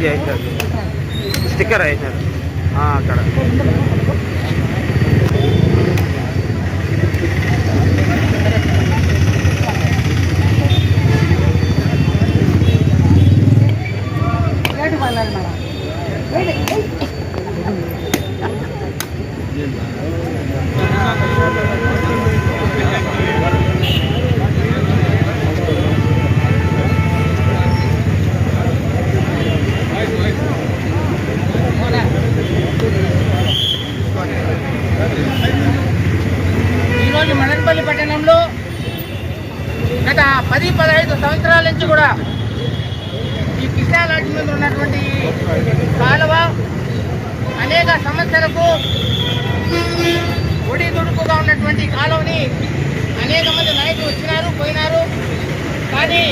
Tag చేయించారు sticker వేసారు అక్కడ. ఈరోజు మదనపల్లి పట్టణంలో గత పది పదహైదు సంవత్సరాల నుంచి కూడా ఈ కృష్ణా నది మీద ఉన్నటువంటి కాలువ అనేక సమస్యలకు ఒడిదుడుకుగా ఉన్నటువంటి కాలువని అనేక మంది నాయకులు వచ్చినారు పోయినారు. కానీ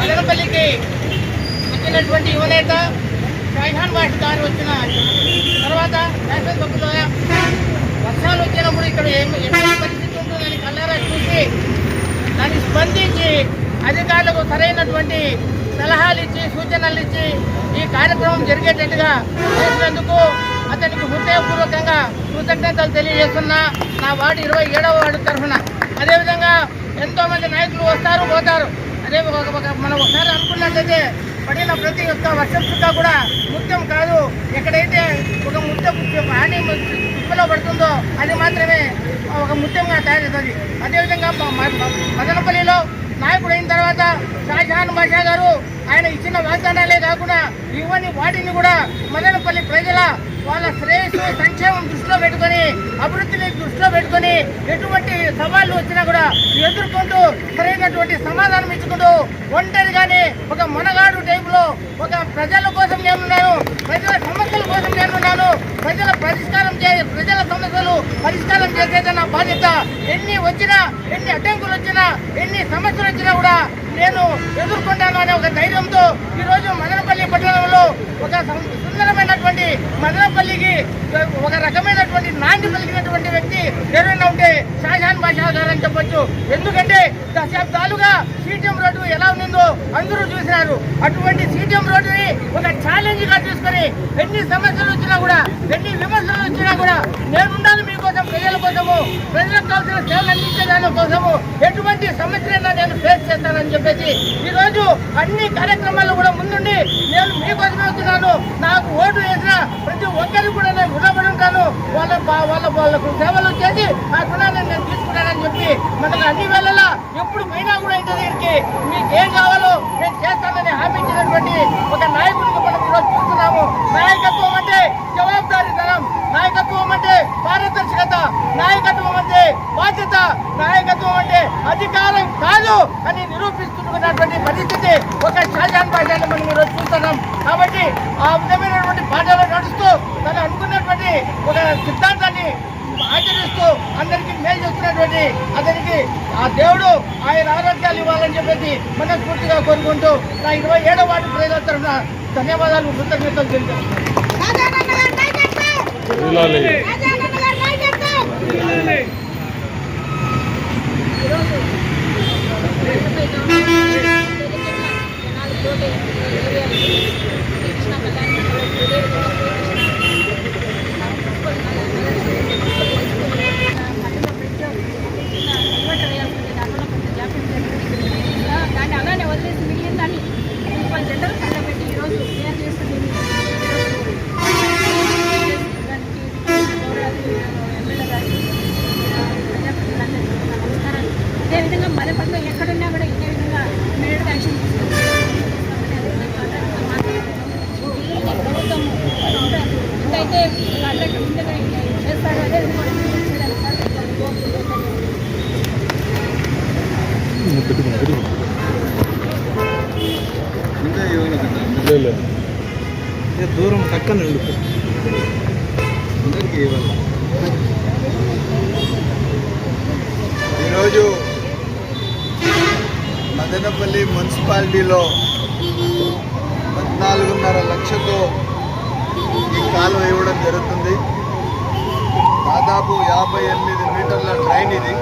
మదనపల్లికి వచ్చినటువంటి యువనేత షైహాన్ బాష్ గారు వచ్చిన తర్వాత శాసనసభ్యుల వర్షాలు వచ్చినప్పుడు ఇక్కడ ఎటువంటి పరిస్థితి ఉంటుందని కళ్ళారా చూసి దాన్ని స్పందించి అధికారులకు సరైనటువంటి సలహాలు ఇచ్చి సూచనలు ఇచ్చి ఈ కార్యక్రమం జరిగేటట్టుగా చేసినందుకు అతనికి హృదయపూర్వకంగా కృతజ్ఞతలు తెలియజేస్తున్నా. నా వార్డు ఇరవై ఏడవ వార్డు తరఫున. అదేవిధంగా ఎంతోమంది నాయకులు వస్తారు పోతారు. అదే ఒక ఒక- మనం ఒకసారి అనుకున్నట్లయితే పడిన ప్రతి ఒక్క వర్షం చుక్క కూడా ముత్యం కాదు. ఎక్కడైతే ఒక ముత్యం ఆని కుప్పలో పడుతుందో అది మాత్రమే ఒక ముత్యంగా తయారవుతుంది. అదేవిధంగా మదనపల్లిలో నాయకుడు అయిన తర్వాత షాజహాన్ బాషా గారు ఆయన ఇచ్చిన వాగ్దానాలే కాకుండా ఇవన్నీ వాటిని కూడా మదనపల్లి ప్రజల వాళ్ళ శ్రేయస్సు సంక్షేమం దృష్టిలో పెట్టుకొని అభివృద్ధిని దృష్టిలో పెట్టుకొని ఎటువంటి సవాళ్ళు వచ్చినా కూడా ఎదుర్కొంటూ సరైనటువంటి సమాధానం ఇచ్చుకుంటూ ఒంటరిగానే ఒక మొనగాడు టైపులో ఒక ప్రజల కోసం నేనున్నాను ప్రజల సమస్యల కోసం నేనున్నాను ప్రజల పరిష్కారం చే ప్రజల సమస్యలు పరిష్కారం చేసేదన్న బాధ్యత ఎన్ని వచ్చినా ఎన్ని అడ్డంకులు వచ్చినా ఎన్ని సమస్యలు వచ్చినా కూడా నేను ఎదుర్కొంటాను అనే ఒక ధైర్యంతో ఈరోజు మదనపల్లి పట్టణంలో ఒక సుందరమైనటువంటి మదనపల్లికి ఒక రకమైనటువంటి నాంది పలికినటువంటి వ్యక్తి ఎవరైనా ఉంటే షాజహాన్ బాషా గారు అని చెప్పొచ్చు. ఎందుకంటే దశాబ్దాలుగా సీటీఎం రోడ్డు ఎలా ఉందో అందరూ చూసినారు. అటువంటి సీటీఎం రోడ్డుని ఒక ఛాలెంజ్గా తీసుకొని ఎన్ని సమస్యలు వచ్చినా కూడా ఎన్ని విమర్శలు వచ్చినా కూడా నేను ఉండాలి మీకోసం ప్రజల కోసము ప్రజలకు కావాల్సిన సేవలు అందించే కోసము ఎటువంటి సమస్యలైనా నేను ఫేస్ చేస్తానని చెప్పేసి ఈరోజు అన్ని కార్యక్రమాలు కూడా ముందుండి నేను మీకోసమే అవుతున్నాను నాకు ఓటు వేసిన ప్రతి ఒక్కరికి కూడా నేను రుణపడి ఉంటాను. వాళ్ళ వాళ్ళ వాళ్ళకు సేవలు చేసి ఆ రుణాన్ని నేను తీసుకున్నానని చెప్పి మనకు అన్ని వేళలా ఎప్పుడు పోయినా కూడా ఇంటి దగ్గరికి మీకు ఏం కావాలో నేను చేస్తానని హామీ ఇచ్చినటువంటి ఒక నాయకుడికి మనం ఈరోజు చూస్తున్నాము. నాయకత్వం అంటే జవాబుదారీతనం నాయకత్వం అంటే పారదర్శకత నాయకత్వం అంటే బాధ్యత అంటే అధికారం కాదు అని నిరూపిస్తున్నటువంటి పరిస్థితి ఒక షాజాన్ భాషని మనం ఈరోజు చూస్తున్నాం. కాబట్టి ఆ విధమైనటువంటి బాటలో నడుస్తూ తను అనుకున్నటువంటి ఒక సిద్ధాంతాన్ని ఆచరిస్తూ అందరికీ మేలు చేస్తున్నటువంటి అతనికి ఆ దేవుడు ఆయన ఆరోగ్యాలు ఇవ్వాలని చెప్పేసి మనస్ఫూర్తిగా కోరుకుంటూ నా ఇరవై ఏడో వార్డు ప్రజల తరఫున ధన్యవాదాలు కృతజ్ఞతలు తెలియజేస్తాను ఇచ్చిన దాన్ని అలానే వదిలేసి మిగిలిన దాన్ని మున్సిపల్ జనరల్ కళ్ళబెట్టి ఈరోజు క్లియర్ చేస్తుంది అదేవిధంగా మదపట్లో ఎక్కడున్నా కూడా ఇదే విధంగా ఇమీడియట్గా యాక్షన్ ప్రభుత్వం ఎంతైతే వాళ్ళకి ముందుగా చేస్తారో అదే విధంగా చేయడానికి సార్ పెట్టుకున్నా పెట్టుకున్నా లేదు దూరం పక్కన ఈరోజు మదనపల్లి మున్సిపాలిటీలో పద్నాలుగున్నర లక్షతో ఈ కాలువ ఇవ్వడం జరుగుతుంది. దాదాపు యాభై ఎనిమిది మీటర్ల ట్రైన్ ఇది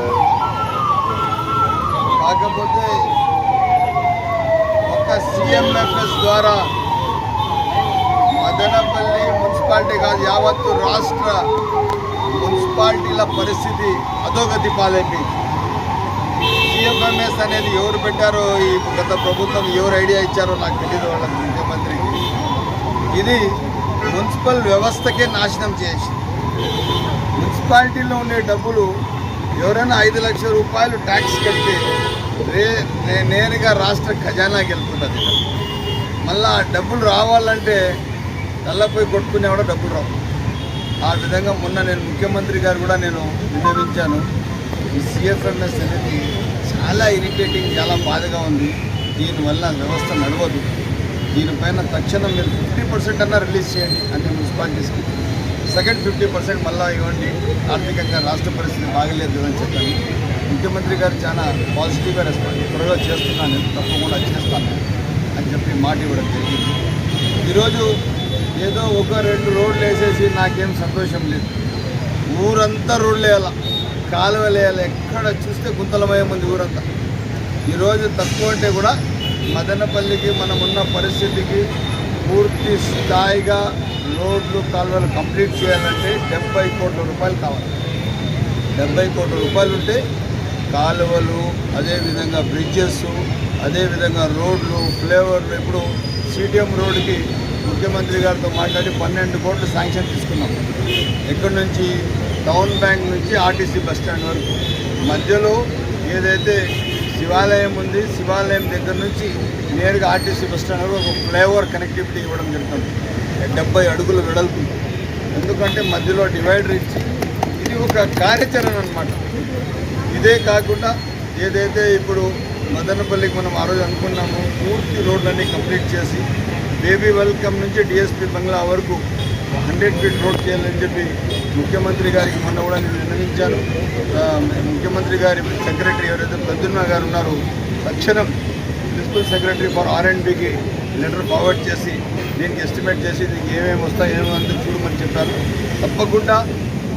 కాకపోతే ఒక సిఎంఎఫ్ఎస్ ద్వారా మదనపల్లి మున్సిపాలిటీ కాదు యావత్తు రాష్ట్ర మున్సిపాలిటీల పరిస్థితి అధోగతి పాలైపోయింది సిఎంఎంఎస్ అనేది ఎవరు పెట్టారో ఈ గత ప్రభుత్వం ఎవరు ఐడియా ఇచ్చారో నాకు తెలియదు వాళ్ళ ముఖ్యమంత్రికి ఇది మున్సిపల్ వ్యవస్థకే నాశనం చేసి మున్సిపాలిటీలో ఉండే డబ్బులు ఎవరైనా ఐదు లక్షల రూపాయలు ట్యాక్స్ కడితే రే నేరుగా రాష్ట్ర ఖజానాకి వెళ్తుంటుంది. మళ్ళీ ఆ డబ్బులు రావాలంటే నల్లపోయి కొట్టుకునే కూడా డబ్బులు రావు. ఆ విధంగా మొన్న నేను ముఖ్యమంత్రి గారు కూడా నేను విన్నవించాను. ఈ సిఎఫ్ఎంఎస్ అనేది చాలా ఇరిటేటింగ్ చాలా బాధగా ఉంది. దీనివల్ల వ్యవస్థ నడవదు. దీనిపైన తక్షణం మీరు ఫిఫ్టీ పర్సెంట్ అన్నా రిలీజ్ చేయండి అన్ని మున్సిపాలిటీస్కి సెకండ్ ఫిఫ్టీ పర్సెంట్ మళ్ళీ ఇవ్వండి. ఆర్థికంగా రాష్ట్ర పరిస్థితి బాగలేదు అని చెప్పాను. ముఖ్యమంత్రి గారు చాలా పాజిటివ్గా రెస్పాండ్ త్వరగా చేస్తున్నాను. తప్పకుండా చేస్తాను అని చెప్పి మాట ఇవ్వడం జరిగింది. ఈరోజు ఏదో ఒక రెండు రోడ్లు వేసేసి నాకేం సంతోషం లేదు. ఊరంతా రోడ్లు వేయాల. కాలువలు వేయాలి. ఎక్కడ చూస్తే గుంతలమయం ఉంది ఊరంతా. ఈరోజు తక్కువ అంటే కూడా మదనపల్లికి మనం ఉన్న పరిస్థితికి పూర్తి స్థాయిగా రోడ్లు కాలువలు కంప్లీట్ చేయాలంటే డెబ్బై కోట్ల రూపాయలు కావాలి. డెబ్బై కోట్ల రూపాయలు ఉంటే కాలువలు అదేవిధంగా బ్రిడ్జెస్ అదేవిధంగా రోడ్లు ఫ్లేవర్లు ఇప్పుడు సిటిఎం రోడ్డుకి ముఖ్యమంత్రి గారితో మాట్లాడి పన్నెండు కోట్లు శాంక్షన్ తీసుకున్నాం. ఎక్కడి నుంచి? టౌన్ బ్యాంక్ నుంచి ఆర్టీసీ బస్ స్టాండ్ వరకు. మధ్యలో ఏదైతే శివాలయం ఉంది. శివాలయం దగ్గర నుంచి నేరుగా ఆర్టీసీ బస్ స్టాండ్ వరకు ఒక ఫ్లైఓవర్ కనెక్టివిటీ ఇవ్వడం జరుగుతుంది. డెబ్బై అడుగుల వెడల్పు. ఎందుకంటే మధ్యలో డివైడర్ ఇచ్చి ఇది ఒక కార్యాచరణ అన్నమాట. ఇదే కాకుండా ఏదైతే ఇప్పుడు మదనపల్లికి మనం ఆ రోజు అనుకున్నామో పూర్తి రోడ్లన్నీ కంప్లీట్ చేసి బేబీ వెల్కమ్ నుంచి డిఎస్పీ బంగ్లా వరకు హండ్రెడ్ ఫీట్ రోడ్ చేయాలని చెప్పి ముఖ్యమంత్రి గారికి మొన్న కూడా నేను నిర్ణయించాను. ముఖ్యమంత్రి గారి సెక్రటరీ ఎవరైతే ప్రద్యున్న గారు ఉన్నారో తక్షణం principal secretary for R and బికి letter forward చేసి దీనికి ఎస్టిమేట్ చేసి దీనికి ఏమేమి వస్తాయి ఏమేమి చూడమని చెప్పారు. తప్పకుండా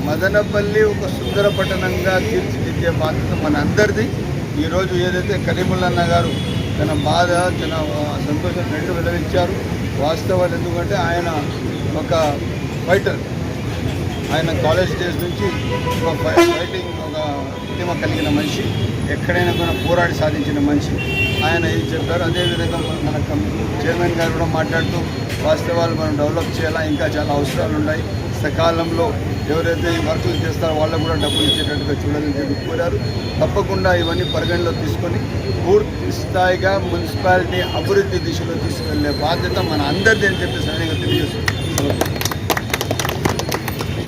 మదనపల్లి ఒక సుందర పట్టణంగా తీర్చిదిద్దే బాధ్యత మన అందరిది. ఈరోజు ఏదైతే కరీముల్లన్న గారు తన బాధ తన సంతోషం రెండు వెల్లవించారు వాస్తవాలు ఎందుకంటే ఆయన ఒక ఫైటర్. ఆయన కాలేజ్ డేస్ నుంచి ఒక ఫైటింగ్ ఒక ఉద్యమ కలిగిన మనిషి ఎక్కడైనా కూడా పోరాడి సాధించిన మనిషి. ఆయన ఏం చెప్పారు? అదేవిధంగా మన- మన చైర్మన్ గారు కూడా మాట్లాడుతూ వాస్తవాలు మనం డెవలప్ చేయాలా? ఇంకా చాలా అవసరాలు ఉన్నాయి. సకాలంలో ఎవరైతే వర్కులు చేస్తారో వాళ్ళకు కూడా డబ్బులు ఇచ్చేటట్టుగా చూడాలని చెప్పి కోరారు. తప్పకుండా ఇవన్నీ పరిగణలో తీసుకొని పూర్తి స్థాయిగా మున్సిపాలిటీ అభివృద్ధి దిశలో తీసుకెళ్ళే బాధ్యత మన అందరిది అని చెప్పి సరైనగా తెలియజేస్తుంది